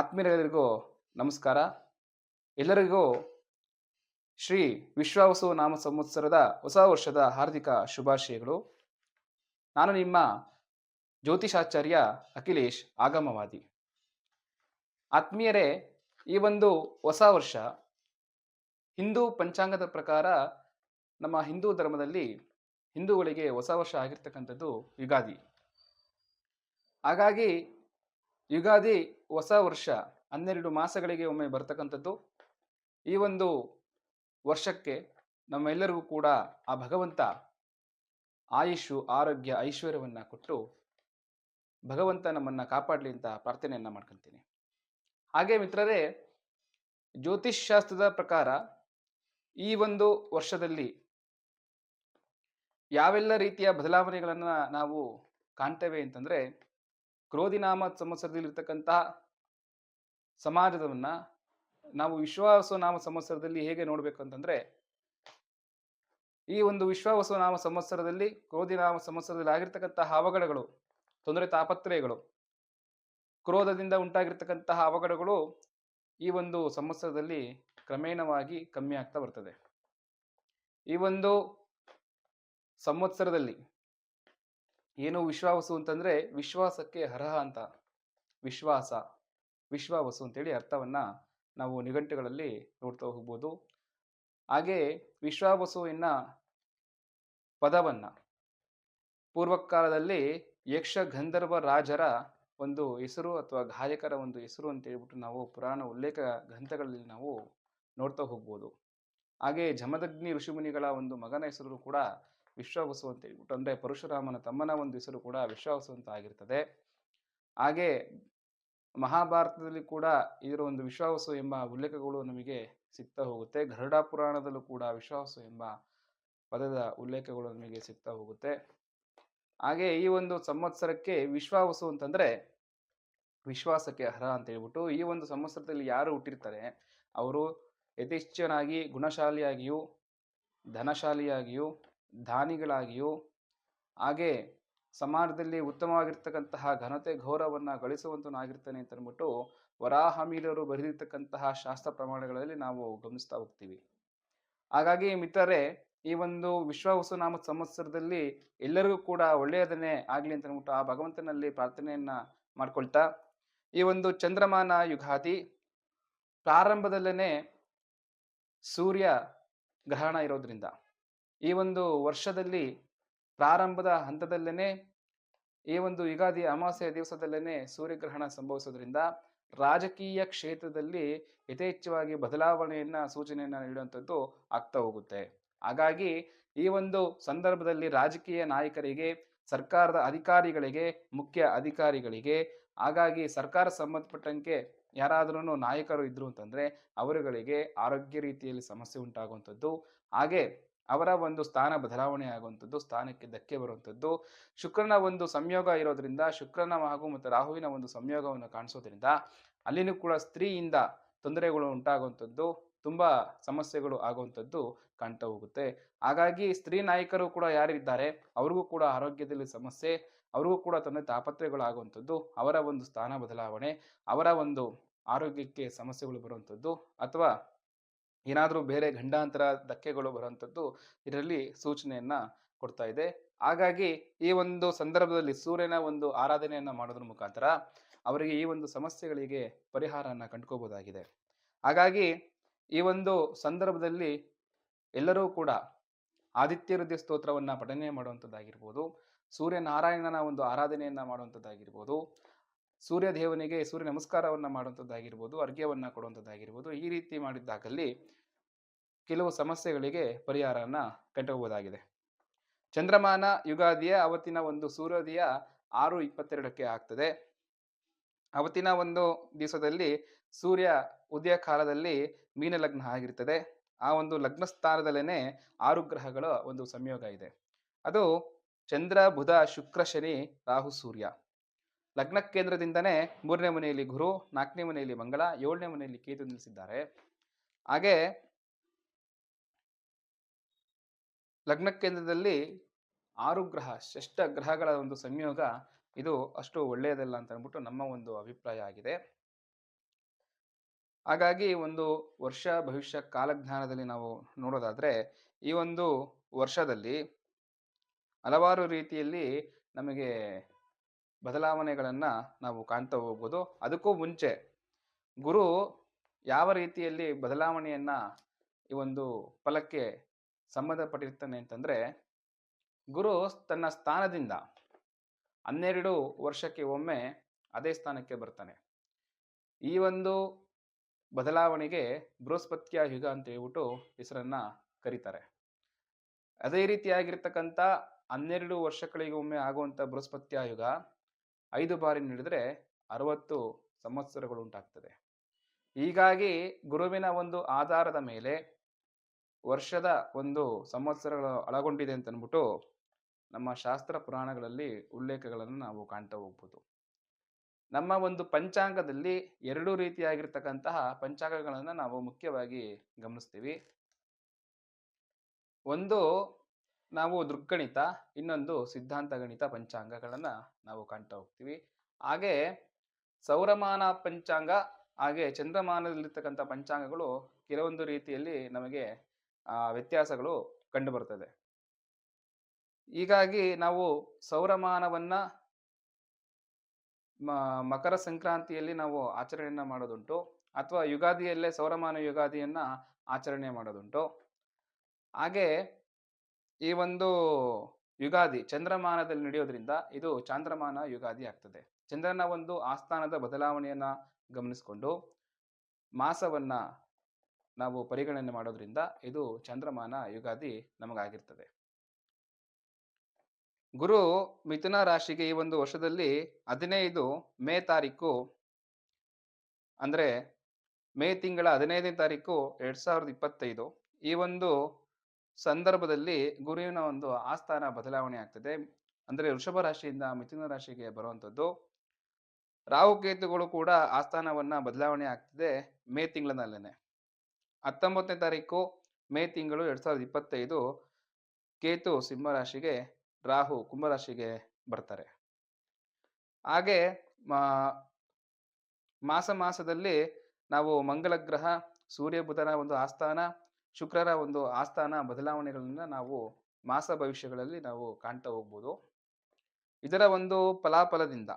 ಆತ್ಮೀಯರೆಲ್ಲರಿಗೂ ನಮಸ್ಕಾರ. ಎಲ್ಲರಿಗೂ ಶ್ರೀ ವಿಶ್ವಾವಸು ನಾಮ ಸಂವತ್ಸರದ ಹೊಸ ವರ್ಷದ ಹಾರ್ದಿಕ ಶುಭಾಶಯಗಳು. ನಾನು ನಿಮ್ಮ ಜ್ಯೋತಿಷಾಚಾರ್ಯ ಅಖಿಲೇಶ್ ಆಗಮವಾದಿ. ಆತ್ಮೀಯರೇ, ಈ ಒಂದು ಹೊಸ ವರ್ಷ ಹಿಂದೂ ಪಂಚಾಂಗದ ಪ್ರಕಾರ ನಮ್ಮ ಹಿಂದೂ ಧರ್ಮದಲ್ಲಿ ಹಿಂದೂಗಳಿಗೆ ಹೊಸ ವರ್ಷ ಆಗಿರ್ತಕ್ಕಂಥದ್ದು ಯುಗಾದಿ. ಹಾಗಾಗಿ ಯುಗಾದಿ ಹೊಸ ವರ್ಷ ಹನ್ನೆರಡು ಮಾಸಗಳಿಗೆ ಒಮ್ಮೆ ಬರ್ತಕ್ಕಂಥದ್ದು. ಈ ಒಂದು ವರ್ಷಕ್ಕೆ ನಮ್ಮೆಲ್ಲರಿಗೂ ಕೂಡ ಆ ಭಗವಂತ ಆಯುಷು, ಆರೋಗ್ಯ, ಐಶ್ವರ್ಯವನ್ನ ಕೊಟ್ಟು ಭಗವಂತ ನಮ್ಮನ್ನ ಕಾಪಾಡಲಿ ಅಂತ ಪ್ರಾರ್ಥನೆಯನ್ನ ಮಾಡ್ಕೊಳ್ತೀನಿ ಹಾಗೆ ಮಿತ್ರರೇ, ಜ್ಯೋತಿಷ್ ಶಾಸ್ತ್ರದ ಪ್ರಕಾರ ಈ ಒಂದು ವರ್ಷದಲ್ಲಿ ಯಾವೆಲ್ಲ ರೀತಿಯ ಬದಲಾವಣೆಗಳನ್ನ ನಾವು ಕಾಣ್ತೇವೆ ಅಂತಂದ್ರೆ ಕ್ರೋಧಿನಾಮ ಸಂವತ್ಸರದಲ್ಲಿರ್ತಕ್ಕಂತಹ ಸಮಾಜದವನ್ನ ನಾವು ವಿಶ್ವಾಸ ನಾಮ ಸಂವತ್ಸರದಲ್ಲಿ ಹೇಗೆ ನೋಡ್ಬೇಕು ಅಂತಂದ್ರೆ ಈ ಒಂದು ವಿಶ್ವಾಸೋನಾಮ ಸಂವತ್ಸರದಲ್ಲಿ ಕ್ರೋಧಿನಾಮ ಸಂವತ್ಸರದಲ್ಲಿ ಆಗಿರ್ತಕ್ಕಂತಹ ಅವಘಡಗಳು, ತೊಂದರೆ ತಾಪತ್ರಯಗಳು, ಕ್ರೋಧದಿಂದ ಉಂಟಾಗಿರ್ತಕ್ಕಂತಹ ಅವಘಡಗಳು ಈ ಒಂದು ಸಂವತ್ಸರದಲ್ಲಿ ಕ್ರಮೇಣವಾಗಿ ಕಮ್ಮಿ ಆಗ್ತಾ ಬರ್ತದೆ. ಈ ಒಂದು ಸಂವತ್ಸರದಲ್ಲಿ ಏನು ವಿಶ್ವಾವಸು ಅಂತಂದ್ರೆ ವಿಶ್ವಾಸಕ್ಕೆ ಅರ್ಹ ಅಂತ. ವಿಶ್ವಾಸ, ವಿಶ್ವಾವಸು ಅಂತೇಳಿ ಅರ್ಥವನ್ನ ನಾವು ನಿಘಂಟುಗಳಲ್ಲಿ ನೋಡ್ತಾ ಹೋಗ್ಬೋದು. ಹಾಗೆ ವಿಶ್ವಾವಸು ಎನ್ನ ಪದವನ್ನ ಪೂರ್ವಕಾಲದಲ್ಲಿ ಯಕ್ಷ ಗಂಧರ್ವ ರಾಜರ ಒಂದು ಹೆಸರು ಅಥವಾ ಗಾಯಕರ ಒಂದು ಹೆಸರು ಅಂತ ಹೇಳ್ಬಿಟ್ಟು ನಾವು ಪುರಾಣ ಉಲ್ಲೇಖ ಗ್ರಂಥಗಳಲ್ಲಿ ನಾವು ನೋಡ್ತಾ ಹೋಗ್ಬೋದು. ಹಾಗೆ ಜಮದಗ್ನಿ ಋಷಿಮುನಿಗಳ ಒಂದು ಮಗನ ಹೆಸರು ಕೂಡ ವಿಶ್ವಾವಸು ಅಂತ ಹೇಳ್ಬಿಟ್ಟು, ಅಂದ್ರೆ ಪರಶುರಾಮನ ತಮ್ಮನ ಒಂದು ಹೆಸರು ಕೂಡ ವಿಶ್ವಾವಸು ಅಂತ ಆಗಿರ್ತದೆ. ಹಾಗೆ ಮಹಾಭಾರತದಲ್ಲಿ ಕೂಡ ಇದರ ಒಂದು ವಿಶ್ವಾವಸು ಎಂಬ ಉಲ್ಲೇಖಗಳು ನಮಗೆ ಸಿಗ್ತಾ ಹೋಗುತ್ತೆ. ಗರುಡ ಪುರಾಣದಲ್ಲೂ ಕೂಡ ವಿಶ್ವಾವಸು ಎಂಬ ಪದದ ಉಲ್ಲೇಖಗಳು ನಮಗೆ ಸಿಗ್ತಾ ಹೋಗುತ್ತೆ. ಹಾಗೆ ಈ ಒಂದು ಸಂವತ್ಸರಕ್ಕೆ ವಿಶ್ವಾವಸು ಅಂತಂದ್ರೆ ವಿಶ್ವಾಸಕ್ಕೆ ಅರ್ಹ ಅಂತ ಹೇಳ್ಬಿಟ್ಟು, ಈ ಒಂದು ಸಂವತ್ಸರದಲ್ಲಿ ಯಾರು ಹುಟ್ಟಿರ್ತಾರೆ? ಅವರು ಯಥೇಚ್ಛನಾಗಿ, ಗುಣಶಾಲಿಯಾಗಿಯೂ, ಧನಶಾಲಿಯಾಗಿಯೂ ದಾನಿಗಳಾಗಿಯೂ, ಹಾಗೆ ಸಮಾಜದಲ್ಲಿ ಉತ್ತಮವಾಗಿರ್ತಕ್ಕಂತಹ ಘನತೆ ಗೌರವನ್ನ ಗಳಿಸುವಂತನಾಗಿರ್ತಾನೆ ಅಂತ ಅಂದ್ಬಿಟ್ಟು ವರಾಹಮೀರರು ಬರೆದಿರ್ತಕ್ಕಂತಹ ಶಾಸ್ತ್ರ ಪ್ರಮಾಣಗಳಲ್ಲಿ ನಾವು ಗಮನಿಸ್ತಾ ಹೋಗ್ತೀವಿ. ಹಾಗಾಗಿ ಮಿತ್ರರೇ, ಈ ಒಂದು ವಿಶ್ವ ನಾಮ ಸಂವತ್ಸರದಲ್ಲಿ ಎಲ್ಲರಿಗೂ ಕೂಡ ಒಳ್ಳೆಯದನ್ನೇ ಆಗಲಿ ಅಂತ ಅಂದ್ಬಿಟ್ಟು ಆ ಭಗವಂತನಲ್ಲಿ ಪ್ರಾರ್ಥನೆಯನ್ನ ಮಾಡ್ಕೊಳ್ತಾ, ಈ ಒಂದು ಚಂದ್ರಮಾನ ಯುಗಾದಿ ಪ್ರಾರಂಭದಲ್ಲೇ ಸೂರ್ಯ ಗ್ರಹಣ ಇರೋದ್ರಿಂದ ಈ ಒಂದು ವರ್ಷದಲ್ಲಿ ಪ್ರಾರಂಭದ ಹಂತದಲ್ಲೇನೆ ಈ ಒಂದು ಯುಗಾದಿ ಅಮಾವಾಸ್ಯ ದಿವಸದಲ್ಲೇನೆ ಸೂರ್ಯಗ್ರಹಣ ಸಂಭವಿಸೋದ್ರಿಂದ ರಾಜಕೀಯ ಕ್ಷೇತ್ರದಲ್ಲಿ ಯಥೇಚ್ಛವಾಗಿ ಬದಲಾವಣೆಯನ್ನ, ಸೂಚನೆಯನ್ನ ನೀಡುವಂಥದ್ದು ಆಗ್ತಾ ಹೋಗುತ್ತೆ. ಹಾಗಾಗಿ ಈ ಒಂದು ಸಂದರ್ಭದಲ್ಲಿ ರಾಜಕೀಯ ನಾಯಕರಿಗೆ, ಸರ್ಕಾರದ ಅಧಿಕಾರಿಗಳಿಗೆ, ಮುಖ್ಯ ಅಧಿಕಾರಿಗಳಿಗೆ, ಹಾಗಾಗಿ ಸರ್ಕಾರ ಸಂಬಂಧಪಟ್ಟಂಗೆ ಯಾರಾದ್ರೂ ನಾಯಕರು ಇದ್ರು ಅಂತಂದ್ರೆ ಅವರುಗಳಿಗೆ ಆರೋಗ್ಯ ರೀತಿಯಲ್ಲಿ ಸಮಸ್ಯೆ ಉಂಟಾಗುವಂಥದ್ದು. ಹಾಗೆ ಅವರ ಒಂದು ಸ್ಥಾನ ಬದಲಾವಣೆ ಆಗುವಂಥದ್ದು, ಸ್ಥಾನಕ್ಕೆ ಧಕ್ಕೆ ಬರುವಂಥದ್ದು. ಶುಕ್ರನ ಒಂದು ಸಂಯೋಗ ಇರೋದ್ರಿಂದ, ಶುಕ್ರನ ಹಾಗೂ ಮತ್ತು ರಾಹುವಿನ ಒಂದು ಸಂಯೋಗವನ್ನು ಕಾಣಿಸೋದ್ರಿಂದ ಅಲ್ಲಿನೂ ಕೂಡ ಸ್ತ್ರೀಯಿಂದ ತೊಂದರೆಗಳು ಉಂಟಾಗುವಂಥದ್ದು, ತುಂಬ ಸಮಸ್ಯೆಗಳು ಆಗುವಂಥದ್ದು ಕಾಣ್ತಾ ಹೋಗುತ್ತೆ. ಹಾಗಾಗಿ ಸ್ತ್ರೀ ನಾಯಕರು ಕೂಡ ಯಾರಿದ್ದಾರೆ, ಅವ್ರಿಗೂ ಕೂಡ ಆರೋಗ್ಯದಲ್ಲಿ ಸಮಸ್ಯೆ, ಅವ್ರಿಗೂ ಕೂಡ ತೊಂದರೆ ತಾಪತ್ರಗಳು ಆಗುವಂಥದ್ದು, ಅವರ ಒಂದು ಸ್ಥಾನ ಬದಲಾವಣೆ, ಅವರ ಒಂದು ಆರೋಗ್ಯಕ್ಕೆ ಸಮಸ್ಯೆಗಳು ಬರುವಂಥದ್ದು, ಅಥವಾ ಏನಾದರೂ ಬೇರೆ ಗಂಡಾಂತರ ಧಕ್ಕೆಗಳು ಬರುವಂಥದ್ದು ಇದರಲ್ಲಿ ಸೂಚನೆಯನ್ನ ಕೊಡ್ತಾ ಇದೆ. ಹಾಗಾಗಿ ಈ ಒಂದು ಸಂದರ್ಭದಲ್ಲಿ ಸೂರ್ಯನ ಒಂದು ಆರಾಧನೆಯನ್ನ ಮಾಡೋದ್ರ ಮುಖಾಂತರ ಅವರಿಗೆ ಈ ಒಂದು ಸಮಸ್ಯೆಗಳಿಗೆ ಪರಿಹಾರನ ಕಂಡುಕೋಬಹುದಾಗಿದೆ ಹಾಗಾಗಿ ಈ ಒಂದು ಸಂದರ್ಭದಲ್ಲಿ ಎಲ್ಲರೂ ಕೂಡ ಆದಿತ್ಯ ಹೃದಯ ಸ್ತೋತ್ರವನ್ನ ಪಠನೆ ಮಾಡುವಂಥದ್ದಾಗಿರ್ಬೋದು, ಸೂರ್ಯನಾರಾಯಣನ ಒಂದು ಆರಾಧನೆಯನ್ನ ಮಾಡುವಂಥದ್ದಾಗಿರ್ಬೋದು ಸೂರ್ಯ ದೇವನಿಗೆ ಸೂರ್ಯ ನಮಸ್ಕಾರವನ್ನು ಮಾಡುವಂಥದ್ದಾಗಿರ್ಬೋದು, ಅರ್ಘ್ಯವನ್ನು ಕೊಡುವಂಥದ್ದಾಗಿರ್ಬೋದು, ಈ ರೀತಿ ಮಾಡಿದ್ದಾಗಲ್ಲಿ ಕೆಲವು ಸಮಸ್ಯೆಗಳಿಗೆ ಪರಿಹಾರನ ಕಂಡುಕೋಬಹುದಾಗಿದೆ ಚಂದ್ರಮಾನ ಯುಗಾದಿಯ ಅವತ್ತಿನ ಒಂದು ಸೂರ್ಯೋದಯ ಆರು ಇಪ್ಪತ್ತೆರಡಕ್ಕೆ ಆಗ್ತದೆ. ಅವತ್ತಿನ ಒಂದು ದಿವಸದಲ್ಲಿ ಸೂರ್ಯ ಉದಯ ಕಾಲದಲ್ಲಿ ಮೀನ ಲಗ್ನ ಆಗಿರ್ತದೆ. ಆ ಒಂದು ಲಗ್ನ ಸ್ಥಾನದಲ್ಲೇನೆ ಆರು ಗ್ರಹಗಳ ಒಂದು ಸಂಯೋಗ ಇದೆ. ಅದು ಚಂದ್ರ, ಬುಧ, ಶುಕ್ರ, ಶನಿ, ರಾಹು, ಸೂರ್ಯ. ಲಗ್ನ ಕೇಂದ್ರದಿಂದನೇ ಮೂರನೇ ಮನೆಯಲ್ಲಿ ಗುರು, ನಾಲ್ಕನೇ ಮನೆಯಲ್ಲಿ ಮಂಗಳ, ಏಳನೇ ಮನೆಯಲ್ಲಿ ಕೇತು ನಿಲ್ಲಿಸಿದ್ದಾರೆ ಹಾಗೆ ಲಗ್ನ ಕೇಂದ್ರದಲ್ಲಿ ಆರು ಗ್ರಹ, ಶ್ರೇಷ್ಠ ಗ್ರಹಗಳ ಒಂದು ಸಂಯೋಗ, ಇದು ಅಷ್ಟು ಒಳ್ಳೆಯದಲ್ಲ ಅಂತ ಅಂದ್ಬಿಟ್ಟು ನಮ್ಮ ಒಂದು ಅಭಿಪ್ರಾಯ ಆಗಿದೆ. ಹಾಗಾಗಿ ಒಂದು ವರ್ಷ ಭವಿಷ್ಯ ಕಾಲಜ್ಞಾನದಲ್ಲಿ ನಾವು ನೋಡೋದಾದ್ರೆ, ಈ ಒಂದು ವರ್ಷದಲ್ಲಿ ಹಲವಾರು ರೀತಿಯಲ್ಲಿ ನಮಗೆ ಬದಲಾವಣೆಗಳನ್ನ ನಾವು ಕಾಣ್ತಾ ಹೋಗ್ಬೋದು. ಅದಕ್ಕೂ ಮುಂಚೆ ಗುರು ಯಾವ ರೀತಿಯಲ್ಲಿ ಬದಲಾವಣೆಯನ್ನು ಈ ಒಂದು ಫಲಕ್ಕೆ ಸಂಬಂಧಪಟ್ಟಿರ್ತಾನೆ ಅಂತಂದರೆ, ಗುರು ತನ್ನ ಸ್ಥಾನದಿಂದ ಹನ್ನೆರಡು ವರ್ಷಕ್ಕೆ ಒಮ್ಮೆ ಅದೇ ಸ್ಥಾನಕ್ಕೆ ಬರ್ತಾನೆ. ಈ ಒಂದು ಬದಲಾವಣೆಗೆ ಬೃಹಸ್ಪತ್ಯ ಯುಗ ಅಂತ ಹೇಳ್ಬಿಟ್ಟು ಹೆಸರನ್ನ ಕರೀತಾರೆ. ಅದೇ ರೀತಿಯಾಗಿರ್ತಕ್ಕಂಥ ಹನ್ನೆರಡು ವರ್ಷಗಳಿಗೊಮ್ಮೆ ಆಗುವಂಥ ಬೃಹಸ್ಪತ್ಯ ಯುಗ ಐದು ಬಾರಿ ನೀಡಿದರೆ ಅರವತ್ತು ಸಂವತ್ಸರಗಳು ಉಂಟಾಗ್ತದೆ. ಹೀಗಾಗಿ ಗುರುವಿನ ಒಂದು ಆಧಾರದ ಮೇಲೆ ವರ್ಷದ ಒಂದು ಸಂವತ್ಸರಗಳು ಒಳಗೊಂಡಿದೆ ಅಂತ ಅಂದ್ಬಿಟ್ಟು ನಮ್ಮ ಶಾಸ್ತ್ರ ಪುರಾಣಗಳಲ್ಲಿ ಉಲ್ಲೇಖಗಳನ್ನು ನಾವು ಕಾಣ್ತಾ ಹೋಗ್ಬೋದು. ನಮ್ಮ ಒಂದು ಪಂಚಾಂಗದಲ್ಲಿ ಎರಡು ರೀತಿಯಾಗಿರ್ತಕ್ಕಂತಹ ಪಂಚಾಂಗಗಳನ್ನು ನಾವು ಮುಖ್ಯವಾಗಿ ಗಮನಿಸ್ತೀವಿ. ಒಂದು ನಾವು ದೃಗ್ಗಣಿತ ಇನ್ನೊಂದು ಸಿದ್ಧಾಂತ ಗಣಿತ ಪಂಚಾಂಗಗಳನ್ನ ನಾವು ಕಾಣ್ತಾ ಹೋಗ್ತೀವಿ. ಹಾಗೆ ಸೌರಮಾನ ಪಂಚಾಂಗ, ಹಾಗೆ ಚಂದ್ರಮಾನದಲ್ಲಿರ್ತಕ್ಕಂಥ ಪಂಚಾಂಗಗಳು ಕೆಲವೊಂದು ರೀತಿಯಲ್ಲಿ ನಮಗೆ ವ್ಯತ್ಯಾಸಗಳು ಕಂಡುಬರ್ತದೆ. ಹೀಗಾಗಿ ನಾವು ಸೌರಮಾನವನ್ನ ಮಕರ ಸಂಕ್ರಾಂತಿಯಲ್ಲಿ ನಾವು ಆಚರಣೆಯನ್ನು ಮಾಡೋದುಂಟು, ಅಥವಾ ಯುಗಾದಿಯಲ್ಲೇ ಸೌರಮಾನ ಯುಗಾದಿಯನ್ನ ಆಚರಣೆ ಮಾಡೋದುಂಟು. ಹಾಗೆ ಈ ಒಂದು ಯುಗಾದಿ ಚಂದ್ರಮಾನದಲ್ಲಿ ನಡೆಯೋದ್ರಿಂದ ಇದು ಚಾಂದ್ರಮಾನ ಯುಗಾದಿ ಆಗ್ತದೆ. ಚಂದ್ರನ ಒಂದು ಆಸ್ಥಾನದ ಬದಲಾವಣೆಯನ್ನ ಗಮನಿಸಿಕೊಂಡು ಮಾಸವನ್ನ ನಾವು ಪರಿಗಣನೆ ಮಾಡೋದ್ರಿಂದ ಇದು ಚಂದ್ರಮಾನ ಯುಗಾದಿ ನಮಗಾಗಿರ್ತದೆ. ಗುರು ಮಿಥುನ ರಾಶಿಗೆ ಈ ಒಂದು ವರ್ಷದಲ್ಲಿ ಹದಿನೈದು ಮೇ ತಾರೀಕು ಅಂದ್ರೆ ಮೇ ತಿಂಗಳ ಹದಿನೈದನೇ ತಾರೀಕು ಎರಡ್ ಸಾವಿರದ ಇಪ್ಪತ್ತೈದು ಈ ಒಂದು ಸಂದರ್ಭದಲ್ಲಿ ಗುರುವಿನ ಒಂದು ಆಸ್ಥಾನ ಬದಲಾವಣೆ ಆಗ್ತದೆ. ಅಂದರೆ ವೃಷಭ ರಾಶಿಯಿಂದ ಮಿಥುನ ರಾಶಿಗೆ ಬರುವಂಥದ್ದು. ರಾಹುಕೇತುಗಳು ಕೂಡ ಆಸ್ಥಾನವನ್ನ ಬದಲಾವಣೆ ಆಗ್ತಿದೆ ಮೇ ತಿಂಗಳಿನಲ್ಲೇನೆ. ಹತ್ತೊಂಬತ್ತನೇ ತಾರೀಕು ಮೇ ತಿಂಗಳು ಎರಡ್ ಸಾವಿರದ ಇಪ್ಪತ್ತೈದು ಕೇತು ಸಿಂಹರಾಶಿಗೆ ರಾಹು ಕುಂಭರಾಶಿಗೆ ಬರ್ತಾರೆ. ಹಾಗೆ ಮಾಸ ಮಾಸದಲ್ಲಿ ನಾವು ಮಂಗಳ ಗ್ರಹ ಸೂರ್ಯ ಬುಧನ ಒಂದು ಆಸ್ಥಾನ ಶುಕ್ರರ ಒಂದು ಆಸ್ಥಾನ ಬದಲಾವಣೆಗಳನ್ನು ನಾವು ಮಾಸ ಭವಿಷ್ಯಗಳಲ್ಲಿ ನಾವು ಕಾಣ್ತಾ ಹೋಗ್ಬೋದು. ಇದರ ಒಂದು ಫಲಾಫಲದಿಂದ.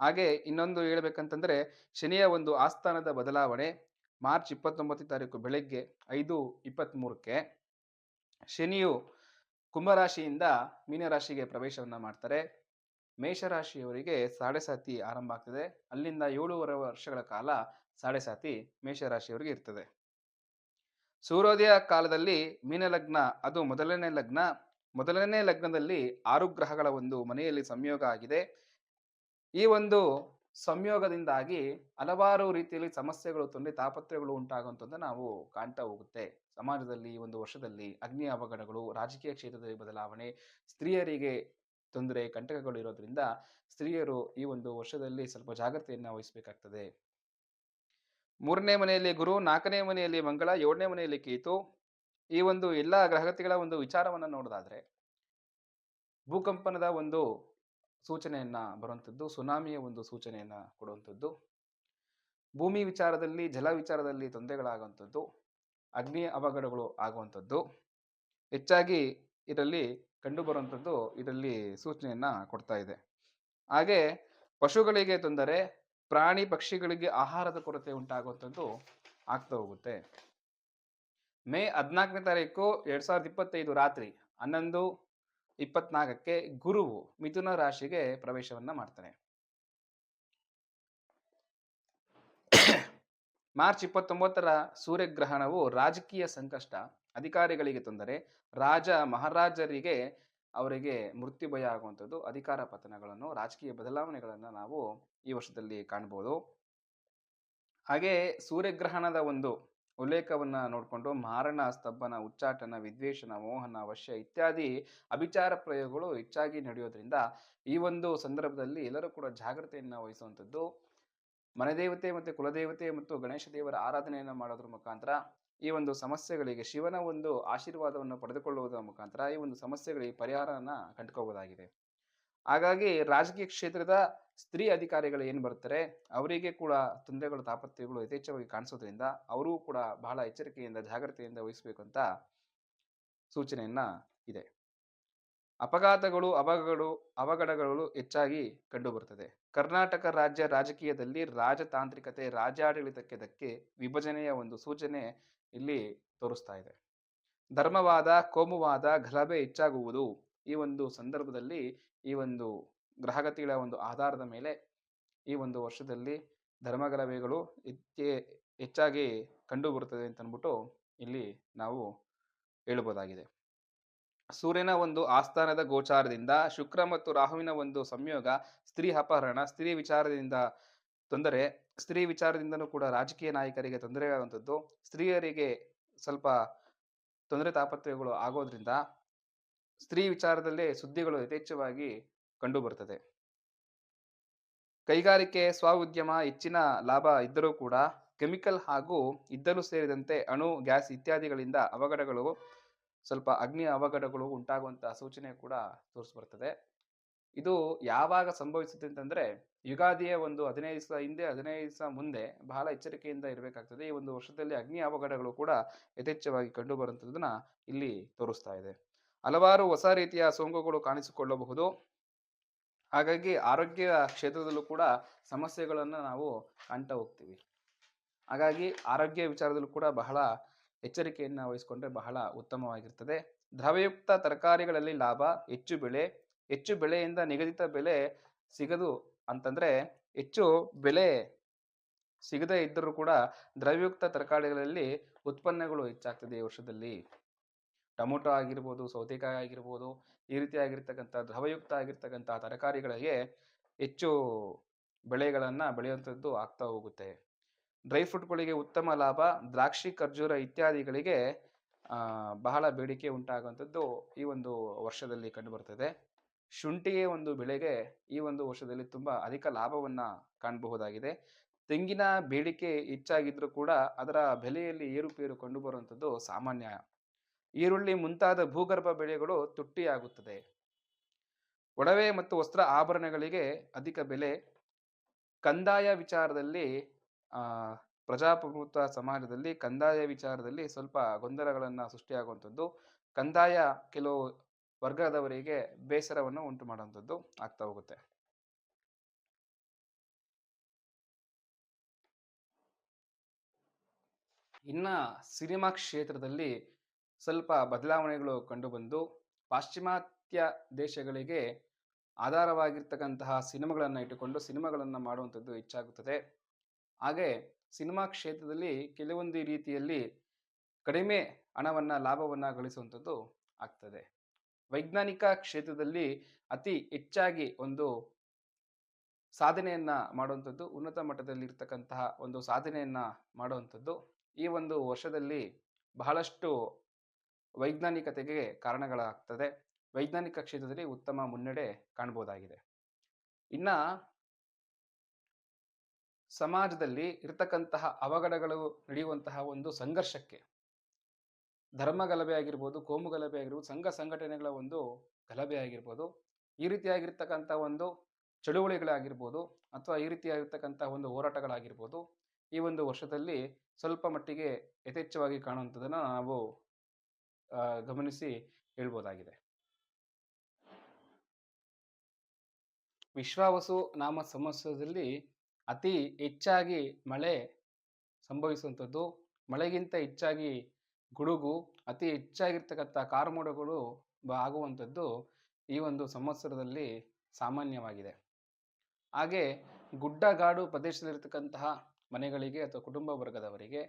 ಹಾಗೆ ಇನ್ನೊಂದು ಹೇಳ್ಬೇಕಂತಂದ್ರೆ, ಶನಿಯ ಒಂದು ಆಸ್ಥಾನದ ಬದಲಾವಣೆ ಮಾರ್ಚ್ ಇಪ್ಪತ್ತೊಂಬತ್ತು ತಾರೀಕು ಬೆಳಗ್ಗೆ ಐದು ಇಪ್ಪತ್ತ್ಮೂರಕ್ಕೆ ಶನಿಯು ಕುಂಭರಾಶಿಯಿಂದ ಮೀನರಾಶಿಗೆ ಪ್ರವೇಶವನ್ನು ಮಾಡ್ತಾರೆ. ಮೇಷರಾಶಿಯವರಿಗೆ ಸಾಡೆ ಸಾತಿ ಆರಂಭ ಆಗ್ತದೆ. ಅಲ್ಲಿಂದ ಏಳೂವರೆ ವರ್ಷಗಳ ಕಾಲ ಸಾಡೆ ಸಾತಿ ಮೇಷರಾಶಿಯವರಿಗೆ ಇರ್ತದೆ. ಸೂರ್ಯೋದಯ ಕಾಲದಲ್ಲಿ ಮೀನಲಗ್ನ ಅದು ಮೊದಲನೇ ಲಗ್ನ. ಮೊದಲನೇ ಲಗ್ನದಲ್ಲಿ ಆರು ಗ್ರಹಗಳ ಒಂದು ಮನೆಯಲ್ಲಿ ಸಂಯೋಗ ಆಗಿದೆ. ಈ ಒಂದು ಸಂಯೋಗದಿಂದಾಗಿ ಹಲವಾರು ರೀತಿಯಲ್ಲಿ ಸಮಸ್ಯೆಗಳು, ತೊಂದರೆ ತಾಪತ್ರಗಳು ಉಂಟಾಗುವಂಥದ್ದು ನಾವು ಕಾಣ್ತಾ ಹೋಗುತ್ತೆ. ಸಮಾಜದಲ್ಲಿ ಈ ಒಂದು ವರ್ಷದಲ್ಲಿ ಅಗ್ನಿ ಅವಘಡಗಳು, ರಾಜಕೀಯ ಕ್ಷೇತ್ರದಲ್ಲಿ ಬದಲಾವಣೆ, ಸ್ತ್ರೀಯರಿಗೆ ತೊಂದರೆ, ಕಂಟಕಗಳು ಇರೋದ್ರಿಂದ ಸ್ತ್ರೀಯರು ಈ ಒಂದು ವರ್ಷದಲ್ಲಿ ಸ್ವಲ್ಪ ಜಾಗ್ರತೆಯನ್ನು ವಹಿಸಬೇಕಾಗ್ತದೆ. ಮೂರನೇ ಮನೆಯಲ್ಲಿ ಗುರು, ನಾಲ್ಕನೇ ಮನೆಯಲ್ಲಿ ಮಂಗಳ, ಏಳನೇ ಮನೆಯಲ್ಲಿ ಕೇತು. ಈ ಒಂದು ಎಲ್ಲ ಗ್ರಹಗತಿಗಳ ಒಂದು ವಿಚಾರವನ್ನು ನೋಡೋದಾದ್ರೆ, ಭೂಕಂಪನದ ಒಂದು ಸೂಚನೆಯನ್ನ ಬರುವಂಥದ್ದು ಸುನಾಮಿಯ ಒಂದು ಸೂಚನೆಯನ್ನ ಕೊಡುವಂಥದ್ದು ಭೂಮಿ ವಿಚಾರದಲ್ಲಿ, ಜಲ ವಿಚಾರದಲ್ಲಿ ತೊಂದರೆಗಳಾಗುವಂಥದ್ದು ಅಗ್ನಿ ಅವಘಡಗಳು ಆಗುವಂಥದ್ದು ಹೆಚ್ಚಾಗಿ ಇದರಲ್ಲಿ ಕಂಡುಬರುವಂಥದ್ದು ಇದರಲ್ಲಿ ಸೂಚನೆಯನ್ನ ಕೊಡ್ತಾ ಇದೆ. ಹಾಗೆ ಪಶುಗಳಿಗೆ ತೊಂದರೆ ಪ್ರಾಣಿ ಪಕ್ಷಿಗಳಿಗೆ ಆಹಾರದ ಕೊರತೆ ಉಂಟಾಗುವಂಥದ್ದು ಆಗ್ತಾ ಹೋಗುತ್ತೆ. ಮೇ ಹದಿನಾಲ್ಕನೇ ತಾರೀಕು ಎರಡ್ ಸಾವಿರದ ಇಪ್ಪತ್ತೈದು ರಾತ್ರಿ ಹನ್ನೊಂದು ಇಪ್ಪತ್ನಾಲ್ಕಕ್ಕೆ ಗುರುವು ಮಿಥುನ ರಾಶಿಗೆ ಪ್ರವೇಶವನ್ನ ಮಾಡ್ತಾನೆ. ಮಾರ್ಚ್ ಇಪ್ಪತ್ತೊಂಬತ್ತರ ಸೂರ್ಯಗ್ರಹಣವು ರಾಜಕೀಯ ಸಂಕಷ್ಟ, ಅಧಿಕಾರಿಗಳಿಗೆ ತೊಂದರೆ, ರಾಜ ಮಹಾರಾಜರಿಗೆ ಅವರಿಗೆ ಮೃತ್ಯು ಭಯ ಆಗುವಂಥದ್ದು, ಅಧಿಕಾರ ಪತನಗಳನ್ನು, ರಾಜಕೀಯ ಬದಲಾವಣೆಗಳನ್ನು ನಾವು ಈ ವರ್ಷದಲ್ಲಿ ಕಾಣ್ಬೋದು. ಹಾಗೆ ಸೂರ್ಯಗ್ರಹಣದ ಒಂದು ಉಲ್ಲೇಖವನ್ನ ನೋಡಿಕೊಂಡು ಮಾರಣ, ಸ್ತಬ್ಬನ, ಉಚ್ಚಾಟನ, ವಿದ್ವೇಷನ, ಮೋಹನ ವಶ್ಯ ಇತ್ಯಾದಿ ಅಭಿಚಾರ ಪ್ರಯೋಗಗಳು ಹೆಚ್ಚಾಗಿ ನಡೆಯೋದ್ರಿಂದ ಈ ಒಂದು ಸಂದರ್ಭದಲ್ಲಿ ಎಲ್ಲರೂ ಕೂಡ ಜಾಗ್ರತೆಯನ್ನು ವಹಿಸುವಂಥದ್ದು. ಮನೆದೇವತೆ ಮತ್ತು ಕುಲದೇವತೆ ಮತ್ತು ಗಣೇಶ ದೇವರ ಆರಾಧನೆಯನ್ನು ಮಾಡೋದ್ರ ಮುಖಾಂತರ ಈ ಒಂದು ಸಮಸ್ಯೆಗಳಿಗೆ, ಶಿವನ ಒಂದು ಆಶೀರ್ವಾದವನ್ನು ಪಡೆದುಕೊಳ್ಳುವುದರ ಮುಖಾಂತರ ಈ ಒಂದು ಸಮಸ್ಯೆಗಳಿಗೆ ಪರಿಹಾರನ ಕಂಡುಕೋಬಹುದಾಗಿದೆ ಹಾಗಾಗಿ ರಾಜಕೀಯ ಕ್ಷೇತ್ರದ ಸ್ತ್ರೀ ಅಧಿಕಾರಿಗಳು ಏನು ಬರ್ತಾರೆ, ಅವರಿಗೆ ಕೂಡ ತೊಂದರೆಗಳು, ತಾಪತ್ರೆಗಳು ಯಥೇಚ್ಛವಾಗಿ ಕಾಣಿಸೋದ್ರಿಂದ ಅವರೂ ಕೂಡ ಬಹಳ ಎಚ್ಚರಿಕೆಯಿಂದ, ಜಾಗ್ರತೆಯಿಂದ ವಹಿಸಬೇಕು ಅಂತ ಸೂಚನೆಯನ್ನ ಇದೆ. ಅಪಘಾತಗಳು ಅವಘಗಳು ಅವಘಡಗಳು ಹೆಚ್ಚಾಗಿ ಕಂಡುಬರುತ್ತದೆ ಕರ್ನಾಟಕ ರಾಜ್ಯ ರಾಜಕೀಯದಲ್ಲಿ ರಾಜತಾಂತ್ರಿಕತೆ, ರಾಜ್ಯಾಡಳಿತಕ್ಕೆ ಧಕ್ಕೆ ವಿಭಜನೆಯ ಒಂದು ಸೂಚನೆ ಇಲ್ಲಿ ತೋರಿಸ್ತಾ ಇದೆ. ಧರ್ಮವಾದ, ಕೋಮುವಾದ ಗಲಭೆ ಹೆಚ್ಚಾಗುವುದು ಈ ಒಂದು ಸಂದರ್ಭದಲ್ಲಿ, ಈ ಒಂದು ಗ್ರಹಗತಿಗಳ ಒಂದು ಆಧಾರದ ಮೇಲೆ, ಈ ಒಂದು ವರ್ಷದಲ್ಲಿ ಧರ್ಮಗಲಭೆಗಳು ಹೆಚ್ಚೆ ಹೆಚ್ಚಾಗಿ ಕಂಡುಬರುತ್ತದೆ ಅಂತ ಅಂದ್ಬಿಟ್ಟು ಇಲ್ಲಿ ನಾವು ಹೇಳಬಹುದಾಗಿದೆ ಸೂರ್ಯನ ಒಂದು ಆಸ್ಥಾನದ ಗೋಚಾರದಿಂದ ಶುಕ್ರ ಮತ್ತು ರಾಹುವಿನ ಒಂದು ಸಂಯೋಗ ಸ್ತ್ರೀ ಅಪಹರಣ, ಸ್ತ್ರೀ ವಿಚಾರದಿಂದ ತೊಂದರೆ, ಸ್ತ್ರೀ ವಿಚಾರದಿಂದನೂ ಕೂಡ ರಾಜಕೀಯ ನಾಯಕರಿಗೆ ತೊಂದರೆಯಾಗುವಂಥದ್ದು ಸ್ತ್ರೀಯರಿಗೆ ಸ್ವಲ್ಪ ತೊಂದರೆ ತಾಪತ್ರಯಗಳು ಆಗೋದ್ರಿಂದ ಸ್ತ್ರೀ ವಿಚಾರದಲ್ಲೇ ಸುದ್ದಿಗಳು ಯಥೇಚ್ಛವಾಗಿ ಕಂಡುಬರುತ್ತದೆ ಕೈಗಾರಿಕೆ, ಸ್ವಉದ್ಯಮ, ಹೆಚ್ಚಿನ ಲಾಭ ಇದ್ದರೂ ಕೂಡ ಕೆಮಿಕಲ್ ಹಾಗೂ ಇದ್ದಲು ಸೇರಿದಂತೆ ಅಣು, ಗ್ಯಾಸ್ ಇತ್ಯಾದಿಗಳಿಂದ ಅವಘಡಗಳು, ಸ್ವಲ್ಪ ಅಗ್ನಿ ಅವಘಡಗಳು ಉಂಟಾಗುವಂತಹ ಸೂಚನೆ ಕೂಡ ತೋರಿಸ್ಬರ್ತದೆ. ಇದು ಯಾವಾಗ ಸಂಭವಿಸುತ್ತೆ ಅಂತಂದ್ರೆ, ಯುಗಾದಿಯ ಒಂದು ಹದಿನೈದು ದಿವಸ ಹಿಂದೆ, ಹದಿನೈದು ದಿವಸ ಮುಂದೆ ಬಹಳ ಎಚ್ಚರಿಕೆಯಿಂದ ಇರಬೇಕಾಗ್ತದೆ. ಈ ಒಂದು ವರ್ಷದಲ್ಲಿ ಅಗ್ನಿ ಅವಘಡಗಳು ಕೂಡ ಯಥೇಚ್ಛವಾಗಿ ಕಂಡು ಬರುವಂಥದ್ದನ್ನ ಇಲ್ಲಿ ತೋರಿಸ್ತಾ ಇದೆ. ಹಲವಾರು ಹೊಸ ರೀತಿಯ ಸೋಂಕುಗಳು ಕಾಣಿಸಿಕೊಳ್ಳಬಹುದು. ಹಾಗಾಗಿ ಆರೋಗ್ಯ ಕ್ಷೇತ್ರದಲ್ಲೂ ಕೂಡ ಸಮಸ್ಯೆಗಳನ್ನು ನಾವು ಕಾಣ್ತಾ ಹೋಗ್ತೀವಿ. ಹಾಗಾಗಿ ಆರೋಗ್ಯ ವಿಚಾರದಲ್ಲೂ ಕೂಡ ಬಹಳ ಎಚ್ಚರಿಕೆಯನ್ನು ವಹಿಸಿಕೊಂಡ್ರೆ ಬಹಳ ಉತ್ತಮವಾಗಿರ್ತದೆ. ದ್ರವಯುಕ್ತ ತರಕಾರಿಗಳಲ್ಲಿ ಲಾಭ, ಹೆಚ್ಚು ಬೆಳೆ, ಹೆಚ್ಚು ಬೆಳೆಯಿಂದ ನಿಗದಿತ ಬೆಲೆ ಸಿಗದು ಅಂತಂದ್ರೆ ಹೆಚ್ಚು ಬೆಲೆ ಸಿಗದೇ ಇದ್ದರೂ ಕೂಡ ದ್ರವಯುಕ್ತ ತರಕಾರಿಗಳಲ್ಲಿ ಉತ್ಪನ್ನಗಳು ಹೆಚ್ಚಾಗ್ತದೆ ಈ ವರ್ಷದಲ್ಲಿ. ಟೊಮೊಟೊ ಆಗಿರ್ಬೋದು, ಸೌತೆಕಾಯಿ ಆಗಿರ್ಬೋದು, ಈ ರೀತಿಯಾಗಿರ್ತಕ್ಕಂಥ ದ್ರವಯುಕ್ತ ಆಗಿರ್ತಕ್ಕಂಥ ತರಕಾರಿಗಳಿಗೆ ಹೆಚ್ಚು ಬೆಳೆಗಳನ್ನು ಬೆಳೆಯುವಂಥದ್ದು ಆಗ್ತಾ ಹೋಗುತ್ತೆ. ಡ್ರೈ ಫ್ರೂಟ್ಗಳಿಗೆ ಉತ್ತಮ ಲಾಭ, ದ್ರಾಕ್ಷಿ, ಖರ್ಜೂರ ಇತ್ಯಾದಿಗಳಿಗೆ ಬಹಳ ಬೇಡಿಕೆ ಉಂಟಾಗುವಂಥದ್ದು ಈ ಒಂದು ವರ್ಷದಲ್ಲಿ ಕಂಡುಬರ್ತದೆ. ಶುಂಠಿಯ ಒಂದು ಬೆಳೆಗೆ ಈ ಒಂದು ವರ್ಷದಲ್ಲಿ ತುಂಬ ಅಧಿಕ ಲಾಭವನ್ನು ಕಾಣಬಹುದಾಗಿದೆ. ತೆಂಗಿನ ಬೇಡಿಕೆ ಹೆಚ್ಚಾಗಿದ್ರೂ ಕೂಡ ಅದರ ಬೆಲೆಯಲ್ಲಿ ಏರುಪೇರು ಕಂಡುಬರುವಂಥದ್ದು ಸಾಮಾನ್ಯ ಈರುಳ್ಳಿ ಮುಂತಾದ ಭೂಗರ್ಭ ಬೆಳೆಗಳು ತುಟ್ಟಿಯಾಗುತ್ತದೆ. ಒಡವೆ ಮತ್ತು ವಸ್ತ್ರ ಆಭರಣಗಳಿಗೆ ಅಧಿಕ ಬೆಲೆ. ಕಂದಾಯ ವಿಚಾರದಲ್ಲಿ ಪ್ರಜಾಪ್ರಭುತ್ವ ಸಮಾಜದಲ್ಲಿ ಕಂದಾಯ ವಿಚಾರದಲ್ಲಿ ಸ್ವಲ್ಪ ಗೊಂದಲಗಳನ್ನು ಸೃಷ್ಟಿಯಾಗುವಂಥದ್ದು. ಕಂದಾಯ ಕೆಲವು ವರ್ಗದವರಿಗೆ ಬೇಸರವನ್ನು ಉಂಟು ಮಾಡುವಂಥದ್ದು ಆಗ್ತಾ ಹೋಗುತ್ತೆ. ಇನ್ನ ಸಿನಿಮಾ ಕ್ಷೇತ್ರದಲ್ಲಿ ಸ್ವಲ್ಪ ಬದಲಾವಣೆಗಳು ಕಂಡುಬಂದು ಪಾಶ್ಚಿಮಾತ್ಯ ದೇಶಗಳಿಗೆ ಆಧಾರವಾಗಿರ್ತಕ್ಕಂತಹ ಸಿನಿಮಾಗಳನ್ನು ಇಟ್ಟುಕೊಂಡು ಸಿನಿಮಾಗಳನ್ನು ಮಾಡುವಂಥದ್ದು ಹೆಚ್ಚಾಗುತ್ತದೆ. ಹಾಗೆ ಸಿನಿಮಾ ಕ್ಷೇತ್ರದಲ್ಲಿ ಕೆಲವೊಂದು ರೀತಿಯಲ್ಲಿ ಕಡಿಮೆ ಹಣವನ್ನು ಲಾಭವನ್ನು ಗಳಿಸುವಂಥದ್ದು ಆಗ್ತದೆ. ವೈಜ್ಞಾನಿಕ ಕ್ಷೇತ್ರದಲ್ಲಿ ಅತಿ ಹೆಚ್ಚಾಗಿ ಒಂದು ಸಾಧನೆಯನ್ನು ಮಾಡುವಂಥದ್ದು, ಉನ್ನತ ಮಟ್ಟದಲ್ಲಿ ಇರ್ತಕ್ಕಂತಹ ಒಂದು ಸಾಧನೆಯನ್ನು ಮಾಡುವಂಥದ್ದು ಈ ಒಂದು ವರ್ಷದಲ್ಲಿ ಬಹಳಷ್ಟು ವೈಜ್ಞಾನಿಕತೆಗೆ ಕಾರಣಗಳಾಗ್ತದೆ. ವೈಜ್ಞಾನಿಕ ಕ್ಷೇತ್ರದಲ್ಲಿ ಉತ್ತಮ ಮುನ್ನಡೆ ಕಾಣಬಹುದಾಗಿದೆ ಇನ್ನ ಸಮಾಜದಲ್ಲಿ ಇರತಕ್ಕಂತಹ ಅವಘಡಗಳು ನಡೆಯುವಂತಹ ಒಂದು ಸಂಘರ್ಷಕ್ಕೆ ಧರ್ಮ ಗಲಭೆ ಆಗಿರ್ಬೋದು ಕೋಮು ಗಲಭೆ ಆಗಿರ್ಬೋದು, ಸಂಘ ಸಂಘಟನೆಗಳ ಒಂದು ಗಲಭೆ ಆಗಿರ್ಬೋದು, ಈ ರೀತಿಯಾಗಿರ್ತಕ್ಕಂಥ ಒಂದು ಚಳುವಳಿಗಳಾಗಿರ್ಬೋದು, ಅಥವಾ ಈ ರೀತಿಯಾಗಿರ್ತಕ್ಕಂಥ ಒಂದು ಹೋರಾಟಗಳಾಗಿರ್ಬೋದು, ಈ ಒಂದು ವರ್ಷದಲ್ಲಿ ಸ್ವಲ್ಪ ಮಟ್ಟಿಗೆ ಯಥೇಚ್ಛವಾಗಿ ಕಾಣುವಂಥದ್ದನ್ನು ನಾವು ಗಮನಿಸಿ ಹೇಳ್ಬೋದಾಗಿದೆ. ವಿಶ್ವಾವಸು ನಾಮ ಸಮಸ್ಯದಲ್ಲಿ ಅತಿ ಹೆಚ್ಚಾಗಿ ಮಳೆ ಸಂಭವಿಸುವಂಥದ್ದು. ಮಳೆಗಿಂತ ಹೆಚ್ಚಾಗಿ ಗುಡುಗು, ಅತಿ ಹೆಚ್ಚಾಗಿರ್ತಕ್ಕಂಥ ಕಾರ್ಮೋಡಗಳು ಆಗುವಂಥದ್ದು ಈ ಒಂದು ಸಂವತ್ಸರದಲ್ಲಿ ಸಾಮಾನ್ಯವಾಗಿದೆ. ಹಾಗೆ ಗುಡ್ಡಗಾಡು ಪ್ರದೇಶದಲ್ಲಿರ್ತಕ್ಕಂತಹ ಮನೆಗಳಿಗೆ ಅಥವಾ ಕುಟುಂಬ ವರ್ಗದವರಿಗೆ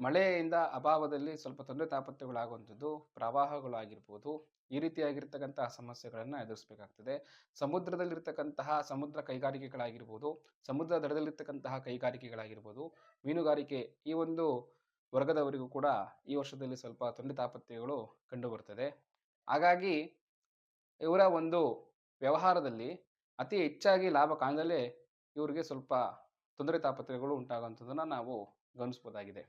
ಮಳೆಯಿಂದ ಅಭಾವದಲ್ಲಿ ಸ್ವಲ್ಪ ತೊಂದರೆ ತಾಪತ್ರೆಗಳಾಗುವಂಥದ್ದು ಪ್ರವಾಹಗಳಾಗಿರ್ಬೋದು ಈ ರೀತಿಯಾಗಿರ್ತಕ್ಕಂತಹ ಸಮಸ್ಯೆಗಳನ್ನು ಎದುರಿಸಬೇಕಾಗ್ತದೆ. ಸಮುದ್ರದಲ್ಲಿರ್ತಕ್ಕಂತಹ ಸಮುದ್ರ ಕೈಗಾರಿಕೆಗಳಾಗಿರ್ಬೋದು, ಸಮುದ್ರ ದಡದಲ್ಲಿರ್ತಕ್ಕಂತಹ ಕೈಗಾರಿಕೆಗಳಾಗಿರ್ಬೋದು, ಮೀನುಗಾರಿಕೆ ಈ ಒಂದು ವರ್ಗದವರಿಗೂ ಕೂಡ ಈ ವರ್ಷದಲ್ಲಿ ಸ್ವಲ್ಪ ತೊಂದರೆ ತಾಪತ್ರೆಗಳು ಕಂಡುಬರ್ತದೆ. ಹಾಗಾಗಿ ಇವರ ಒಂದು ವ್ಯವಹಾರದಲ್ಲಿ ಅತಿ ಹೆಚ್ಚಾಗಿ ಲಾಭ ಕಾಣದಲ್ಲೇ ಇವರಿಗೆ ಸ್ವಲ್ಪ ತೊಂದರೆ ತಾಪತ್ರೆಗಳು ಉಂಟಾಗುವಂಥದ್ದನ್ನು ನಾವು ಗಮನಿಸ್ಬೋದಾಗಿದೆ.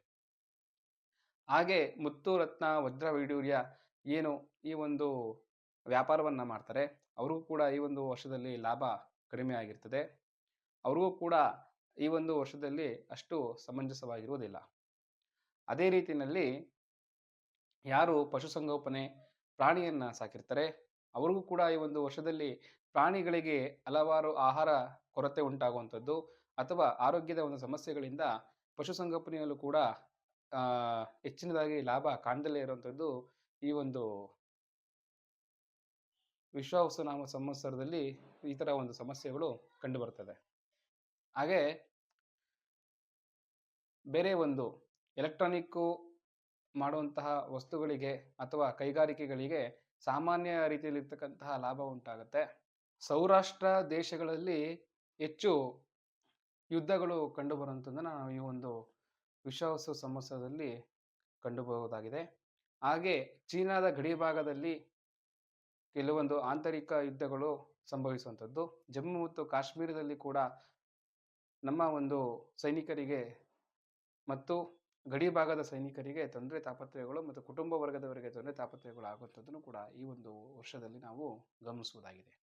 ಹಾಗೆ ಮುತ್ತು ರತ್ನ ವಜ್ರ ವೈಡೂರ್ಯ ಏನು ಈ ಒಂದು ವ್ಯಾಪಾರವನ್ನು ಮಾಡ್ತಾರೆ, ಅವ್ರಿಗೂ ಕೂಡ ಈ ಒಂದು ವರ್ಷದಲ್ಲಿ ಲಾಭ ಕಡಿಮೆ ಆಗಿರ್ತದೆ. ಅವ್ರಿಗೂ ಕೂಡ ಈ ಒಂದು ವರ್ಷದಲ್ಲಿ ಅಷ್ಟು ಸಮಂಜಸವಾಗಿರುವುದಿಲ್ಲ. ಅದೇ ರೀತಿಯಲ್ಲಿ ಯಾರು ಪಶುಸಂಗೋಪನೆ ಪ್ರಾಣಿಯನ್ನು ಸಾಕಿರ್ತಾರೆ, ಅವ್ರಿಗೂ ಕೂಡ ಈ ಒಂದು ವರ್ಷದಲ್ಲಿ ಪ್ರಾಣಿಗಳಿಗೆ ಹಲವಾರು ಆಹಾರ ಕೊರತೆ ಉಂಟಾಗುವಂಥದ್ದು ಅಥವಾ ಆರೋಗ್ಯದ ಒಂದು ಸಮಸ್ಯೆಗಳಿಂದ ಪಶುಸಂಗೋಪನೆಯಲ್ಲೂ ಕೂಡ ಹೆಚ್ಚಿನದಾಗಿ ಲಾಭ ಕಾಣದಲ್ಲೇ ಇರುವಂಥದ್ದು ಈ ಒಂದು ವಿಶ್ವಾವಸುನಾಮ ಸಂವತ್ಸರದಲ್ಲಿ ಈ ಥರ ಒಂದು ಸಮಸ್ಯೆಗಳು ಕಂಡುಬರ್ತದೆ. ಹಾಗೆ ಬೇರೆ ಒಂದು ಎಲೆಕ್ಟ್ರಾನಿಕ್ಕು ಮಾಡುವಂತಹ ವಸ್ತುಗಳಿಗೆ ಅಥವಾ ಕೈಗಾರಿಕೆಗಳಿಗೆ ಸಾಮಾನ್ಯ ರೀತಿಯಲ್ಲಿರ್ತಕ್ಕಂತಹ ಲಾಭ ಉಂಟಾಗುತ್ತೆ. ಸೌರಾಷ್ಟ್ರ ದೇಶಗಳಲ್ಲಿ ಹೆಚ್ಚು ಯುದ್ಧಗಳು ಕಂಡುಬರುವಂಥದ್ದನ್ನು ನಾವು ಈ ಒಂದು ವಿಶ್ವಾವಸು ಸಂವತ್ಸರದಲ್ಲಿ ಕಂಡುಬರುವುದಾಗಿದೆ. ಹಾಗೆ ಚೀನಾದ ಗಡಿ ಭಾಗದಲ್ಲಿ ಕೆಲವೊಂದು ಆಂತರಿಕ ಯುದ್ಧಗಳು ಸಂಭವಿಸುವಂಥದ್ದು. ಜಮ್ಮು ಮತ್ತು ಕಾಶ್ಮೀರದಲ್ಲಿ ಕೂಡ ನಮ್ಮ ಒಂದು ಸೈನಿಕರಿಗೆ ಮತ್ತು ಗಡಿ ಭಾಗದ ಸೈನಿಕರಿಗೆ ತೊಂದರೆ, ತಾಪತ್ರಯಗಳು ಮತ್ತು ಕುಟುಂಬ ವರ್ಗದವರಿಗೆ ತೊಂದರೆ, ತಾಪತ್ರಯಗಳು ಆಗುವಂಥದ್ದನ್ನು ಕೂಡ ಈ ಒಂದು ವರ್ಷದಲ್ಲಿ ನಾವು ಗಮನಿಸುವುದಾಗಿದೆ.